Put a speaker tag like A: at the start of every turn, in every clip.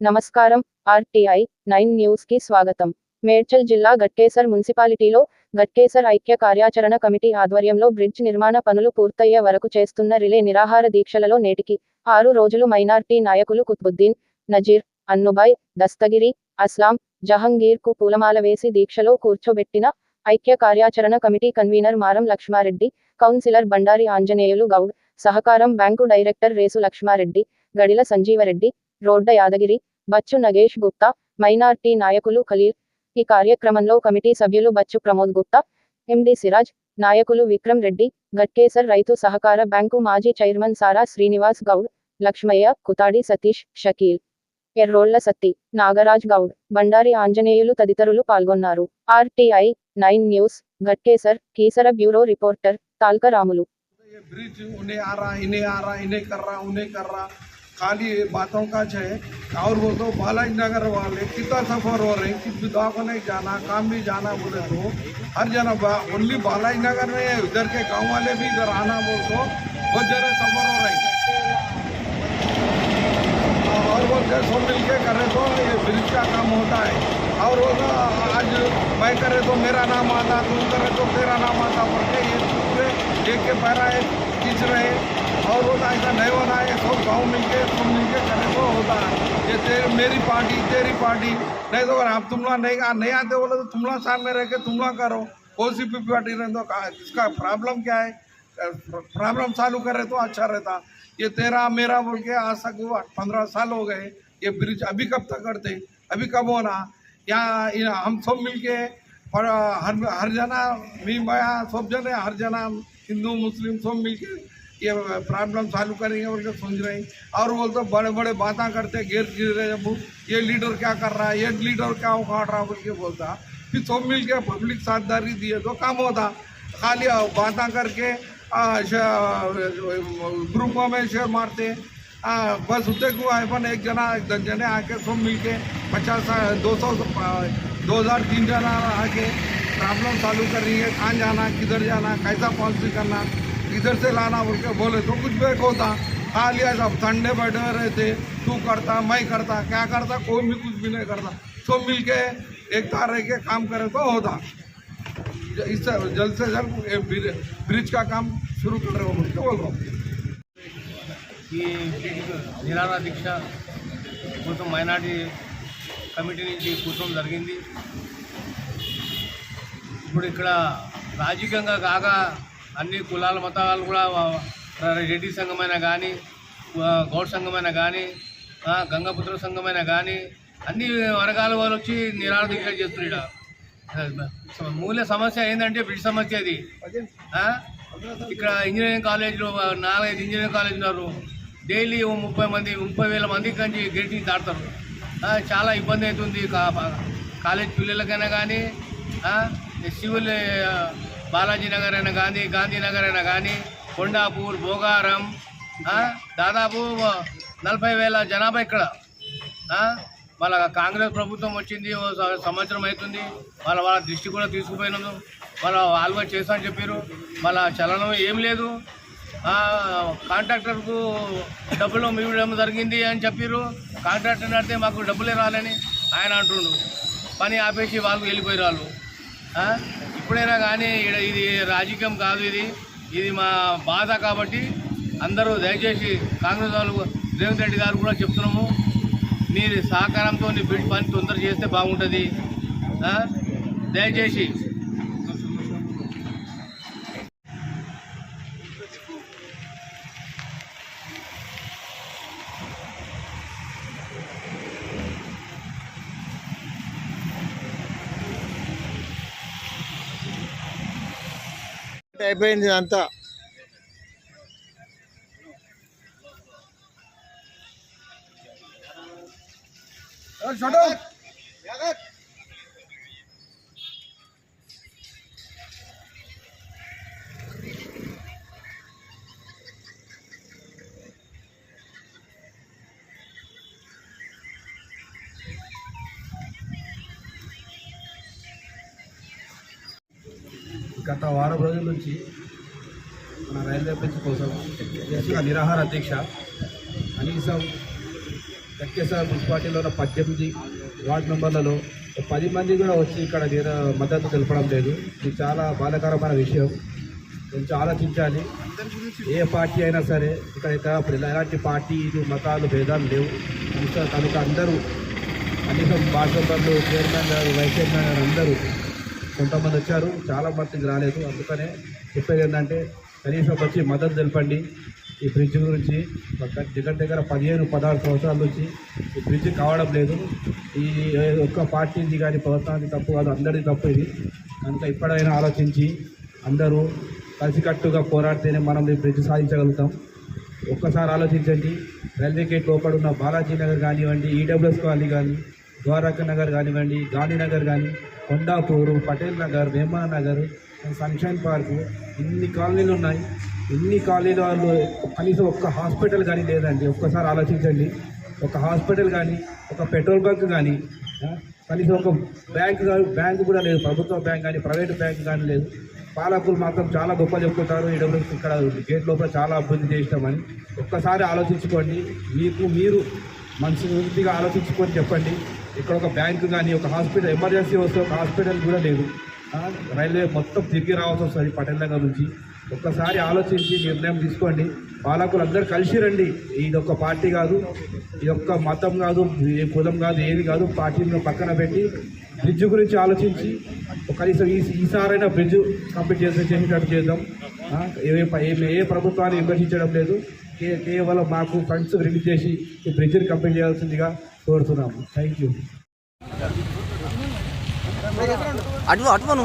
A: నమస్కారం RTI nine న్యూస్కి స్వాగతం. మేడ్చల్ జిల్లా గట్కేసర్ మున్సిపాలిటీలో గట్కేసర్ ఐక్య కార్యాచరణ కమిటీ ఆధ్వర్యంలో బ్రిడ్జ్ నిర్మాణ పనులు పూర్తయ్యే వరకు చేస్తున్న రిలే నిరాహార దీక్షలలో నేటికి ఆరు రోజులు మైనార్టీ నాయకులు కుత్బుద్దీన్ నజీర్ అన్నుబాయ్ దస్తగిరి అస్లాం జహంగీర్కు పూలమాల వేసి దీక్షలో కూర్చోబెట్టిన ఐక్య కార్యాచరణ committee convener Maram Lakshmareddy councillor Bandari Anjaneyulu Goud సహకారం bank director Resu Lakshmareddy Gadila Sanjeevareddy Rodda Yadagiri Bachu Nagesh Gupta minority నాయకులు ఖలీల్. ఈ కార్యక్రమంలో కమిటీ సభ్యులు బచ్చు ప్రమోద్ గుప్తా ఎండి సిరాజ్ నాయకులు విక్రమ్ రెడ్డి గట్కేసర్ రైతు సహకార బ్యాంకు మాజీ చైర్మన్ సారా శ్రీనివాస్ గౌడ్ లక్ష్మయ్య కుతాడి సతీష్ షకీల్. ఎర్రోళ్ళ సత్తి నాగరాజ్ గౌడ్ బండారి ఆంజనేయులు తదితరులు పాల్గొన్నారు.
B: RTI nine news Ghatkesar Keesara bureau reporter Thalkaramulu. खाली बातों का है। और वो तो बालाजी नगर वाले कितना सफ़र हो रहे हैं कि दवाखाने जाना काम भी जाना बोले तो। हर जना ओनली बालाजी नगर में है, उधर के गाँव वाले भी इधर आना बोल तो बहुत जरा सफ़र हो रहे हैं। और वो सब मिल के करे तो ये ब्रिज का काम होता है। और वो तो आज मैं करे तो मेरा नाम आता तुम करे तो तेरा नाम आता बोलते ये एक के पैरा एक खींच रहे और वो ऐसा नहीं होना है सब गाँव मिल के सब मिल के करे तो होता है। ये तेरी मेरी पार्टी तेरी पार्टी। नहीं तो अगर आप तुम लोग नहीं आ, नहीं आते बोले तो तुम लोग सामने रह के तुम लोग करो कौन सी भी पार्टी रहे तो का- इसका प्रॉब्लम क्या है? प्रॉब्लम चालू करे तो अच्छा रहता। ये तेरा मेरा बोल के आज तक पंद्रह साल हो गए। ये ब्रिज अभी कब तक करते अभी कब होना यहाँ हम सब मिलके और हर हर जना मी माया सब जने हर जना हिंदू मुस्लिम सब मिलके ये प्रॉब्लम चालू करेंगे बोल के सोच रहे हैं। और बोलते बड़े बड़े बातें करते गिर गिर रहे जब ये लीडर क्या कर रहा है? ये लीडर क्या उखाड़ रहा बोल के बोलता। फिर सब मिल के पब्लिक साझेदारी दिए। तो काम होता। खाली बातें करके ग्रुपों में शेयर मारते। आ, बस उतने को अपन एक जना दस जने आके सब मिल के पचास दो सौ दो हज़ार तीन जना आके प्रॉब्लम चालू कर रही है कहाँ जाना किधर जाना कैसा पॉलिसी करना इधर से लाना बोल के बोले तो कुछ भी होता खाली ऐसा ठंडे बैठे रहते तू करता मैं करता क्या करता कोई भी कुछ भी नहीं करता सब मिल के एक तार रह के काम करे तो होता इससे जल्द से जल्द ये ब्रिज ब्रिज का काम शुरू कर रहे हो बोल के बोल रहा हूँ
C: ఈ నిరాహార దీక్ష కోసం మైనార్టీ కమిటీ నుంచి కూర్చోవడం జరిగింది ఇప్పుడు ఇక్కడ రాజకీయంగా కాక అన్ని కులాల మతాలు కూడా రెడ్డి సంఘమైనా కానీ గౌడ్ సంఘమైనా కానీ గంగాపుత్ర సంఘమైనా కానీ అన్ని వర్గాల వాళ్ళు వచ్చి నిరాహార చేస్తున్నారు మూల సమస్య ఏంటంటే బ్రిడ్జ్ సమస్య అది ఇక్కడ ఇంజనీరింగ్ కాలేజీలో నాలుగైదు ఇంజనీరింగ్ కాలేజ్ ఉన్నారు. డైలీ ముప్పై మంది ముప్పై వేల మంది కంచి గేట్ దాడతారు చాలా ఇబ్బంది అవుతుంది కా- కాలేజ్ పిల్లలకైనా కానీ సివిల్ బాలాజీ నగర్ అయినా కానీ గాంధీనగర్ అయినా కానీ కొండాపూర్ భోగారం దాదాపు నలభై వేల జనాభా ఇక్కడ. వాళ్ళ కాంగ్రెస్ ప్రభుత్వం వచ్చింది సంవత్సరం అవుతుంది వాళ్ళ వాళ్ళ దృష్టి కూడా తీసుకుపోయినాను వాళ్ళ ఆల్వా చేస్తా అని చెప్పారు వాళ్ళ చలనం ఏం లేదు. కాంట్రాక్టర్కు డబ్బులు ఇవ్వడం జరిగింది అని చెప్పారు కాంట్రాక్టర్ అడితే మాకు డబ్బులే రాలని ఆయన అంటుండు. పని ఆపేసి వాళ్ళు వెళ్ళిపోయారు వాళ్ళు. ఇప్పుడైనా కానీ ఈడ- ఇది రాజకీయం కాదు ఇది. ఇది మా బాధ కాబట్టి అందరూ దయచేసి కాంగ్రెస్ వాళ్ళు రేవంత్ రెడ్డి గారు కూడా చెప్తున్నాము. మీరు సహకారంతో బిడ్ పని తొందర చేస్తే బాగుంటుంది. దయచేసి
D: అయిపోయింది అంతా
B: छोटो
E: గత వారం రోజుల నుంచి మన రైల్వే బ్రిడ్జ్ కోసం చేస్తున్న నిరాహార దీక్ష కనీసం గట్కేశ్వర మున్సిపాలిటీలో ఉన్న పద్దెనిమిది వార్డు మెంబర్లలో పది మంది కూడా వచ్చి ఇక్కడ నేను మద్దతు తెలపడం లేదు. ఇది చాలా బాధాకరమైన విషయం. కొంచెం ఆలోచించాలి. ఏ పార్టీ అయినా సరే ఇక్కడ ఇక్కడ ఎలాంటి పార్టీలు మతాలు భేదాలు లేవు. కనుక అందరూ కనీసం వార్డు మెంబర్లు చైర్మన్ గారు వైస్ చైర్మన్ గారు అందరూ కొంతమంది వచ్చారు చాలా మందికి రాలేదు. అందుకనే చెప్పేది ఏంటంటే కనీసం వచ్చి మద్దతు తెలపండి. ఈ బ్రిడ్జ్ గురించి ఒక దగ్గర దగ్గర పదిహేను పదహారు సంవత్సరాల నుంచి ఈ బ్రిడ్జ్ కావడం లేదు. ఈ ఒక్క పార్టీది కానీ ప్రభుత్వానికి తప్పు కాదు అందరిది తప్పు ఇది. కనుక ఇప్పుడైనా ఆలోచించి అందరూ కలిసికట్టుగా పోరాడితేనే మనం ఈ బ్రిడ్జ్ సాధించగలుగుతాం. ఒక్కసారి ఆలోచించండి. రైల్వే గేట్ లోపడున్న బాలాజీ నగర్ కానివ్వండి ఈడబ్ల్యూఎస్ కాలనీ కానీ ద్వారక నగర్ కానివ్వండి గాంధీనగర్ కానీ కొండాపూరు పటేల్ నగర్ వేమన నగర్ సన్షైన్ పార్కు ఇన్ని కాలనీలు ఉన్నాయి. ఇన్ని కాలనీలలో కనీసం ఒక్క హాస్పిటల్ కానీ లేదండి. ఒక్కసారి ఆలోచించండి. ఒక హాస్పిటల్ కానీ ఒక పెట్రోల్ బంక్ కానీ కనీసం ఒక బ్యాంక్ కానీ బ్యాంక్ కూడా లేదు. ప్రభుత్వ బ్యాంక్ కానీ ప్రైవేట్ బ్యాంక్ కానీ లేదు. పాలకులు మాత్రం చాలా గొప్ప చెప్పుకుంటారు. ఈ ఇక్కడ గేట్ లోపల చాలా అభివృద్ధి చేసినామని ఒక్కసారి ఆలోచించుకోండి. మీకు మీరు మనసుగా ఆలోచించుకొని చెప్పండి. ఇక్కడ ఒక బ్యాంకు కానీ ఒక హాస్పిటల్ ఎమర్జెన్సీ వస్తే ఒక హాస్పిటల్ కూడా లేదు. రైల్వే మొత్తం తిరిగి రావాల్సి వస్తుంది పటేల్ నగర్ నుంచి. ఒక్కసారి ఆలోచించి నిర్ణయం తీసుకోండి. పాలకులు అందరు కలిసి రండి. ఇది ఒక పార్టీ కాదు ఇది ఒక్క మతం కాదు ఏ కులం కాదు ఏది కాదు పార్టీని పక్కన పెట్టి బ్రిడ్జ్ గురించి ఆలోచించి కనీసం ఈ ఈసారైనా బ్రిడ్జ్ కంప్లీట్ చేసే చేసేటట్టు చేద్దాం. ఏ ఏ- ఏ ప్రభుత్వాన్ని విమర్శించడం లేదు. కేవలం మాకు ఫండ్స్ రిలీజ్ చేసి ఈ బ్రిడ్జ్ని కంప్లీట్ చేయాల్సిందిగా కోరుతున్నాము. థ్యాంక్ యూ
D: అటు అటువను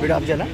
D: వీడియో ఆఫ్ చేయాలా